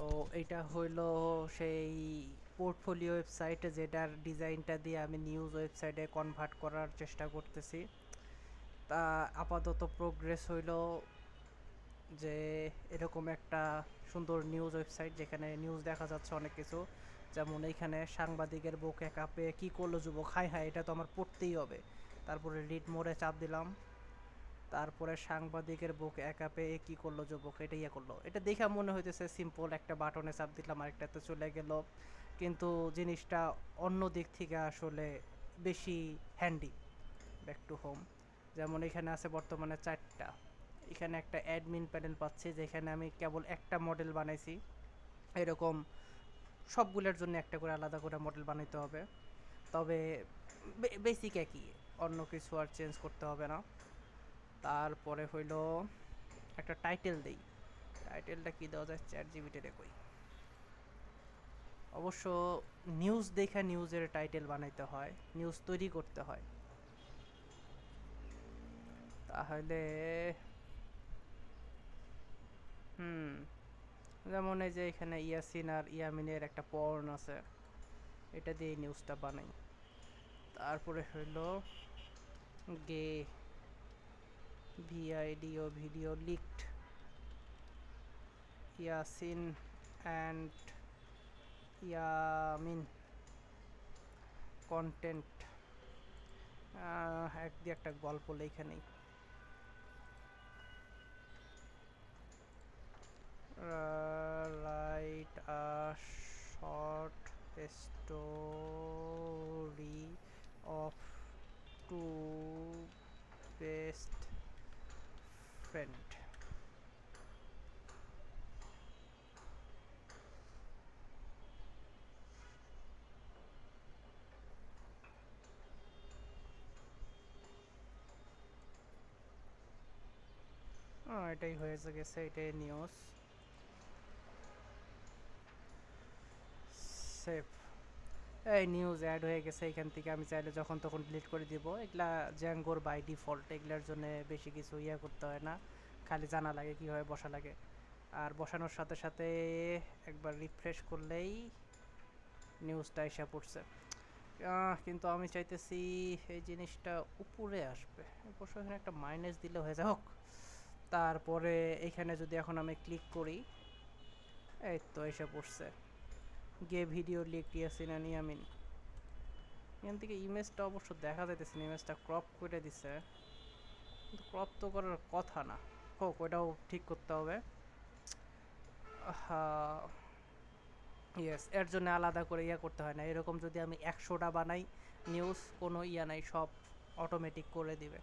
তো এটা হইল সেই পোর্টফোলিও ওয়েবসাইটে যেটার ডিজাইনটা দিয়ে আমি নিউজ ওয়েবসাইটে কনভার্ট করার চেষ্টা করতেছি। তা আপাতত প্রোগ্রেস হইল যে এরকম একটা সুন্দর নিউজ ওয়েবসাইট যেখানে নিউজ দেখা যাচ্ছে অনেক কিছু। যেমন এইখানে সাংবাদিকের বুকে কাঁপে কি করল যুবক? হাই হাই এটা তো আমার পড়তেই হবে। তারপরে রিড মোড়ে চাপ দিলাম। তারপরে সাংবাদিকের বুক একা পেয়ে কি করল যুবক? এটা ইয়ে করল। এটা দেখে মনে হইতেছে সিম্পল একটা বাটনে চাপ দিলাম, আরেকটাতে চলে গেল। কিন্তু জিনিসটা অন্য দিক থেকে আসলে বেশি হ্যান্ডি ব্যাক টু হোম যেমন এখানে আছে বর্তমানে চারটা। এখানে একটা অ্যাডমিন প্যানেল পাচ্ছি, যেখানে আমি কেবল একটা মডেল বানাইছি। এরকম সবগুলোর জন্য একটা করে আলাদা করে মডেল বানাইতে হবে। তবে বেসিক একই, অন্য কিছু আর চেঞ্জ করতে হবে না। তারপরে হইল একটা টাইটেল দেই। টাইটেলটা কি দেওয়া যায়? চ্যাট জিবিটে কই অবশ্য নিউজ দেখে নিউজের টাইটেল বানাইতে হয় নিউজ তৈরি করতে হয়। তাহলে হুম, যেমন এই যে এখানে ইয়াসিন আর ইয়ামিনের একটা পর্ন আছে, এটা দিয়ে নিউজটা বানাই। তারপরে হইল গে video video leaked Yasin and Yamin content এক দিয়ে একটা গল্প লেখা নেই। write a short story of two best friend আহ, এটাই হয়েছে গেছে এটাই নিউজ সেফ এই নিউজ অ্যাড হয়ে গেছে, এখান থেকে আমি চাইলে যখন তখন ডিলিট করে দিব। এগুলা জ্যাঙ্গোর বাই ডিফল্ট এগুলার জন্য বেশি কিছু ইয়ে করতে হয় না। খালি জানা লাগে কীভাবে বসা লাগে। আর বসানোর সাথে সাথে একবার রিফ্রেশ করলেই নিউজটা এসে পড়ছে। কিন্তু আমি চাইতেছি এই জিনিসটা উপরে আসবে। অবশ্য এখানে একটা মাইনাস দিলে হয়ে যায় হোক তারপরে এখানে যদি এখন আমি ক্লিক করি, এই তো এসে পড়ছে। গে ভিডিও অ্যান্ড ইয়ামিন এখান থেকে ইমেজটা অবশ্য দেখা যাইতেছে না, ইমেজটা ক্রপ করে দিছে। কিন্তু ক্রপ তো করার কথা না। হোক, ওটাও ঠিক করতে হবে। ইয়েস এর জন্য আলাদা করে ইয়া করতে হয় না। এরকম যদি আমি একশোটা বানাই নিউজ কোনো ইয়া নাই, সব অটোমেটিক করে দিবে।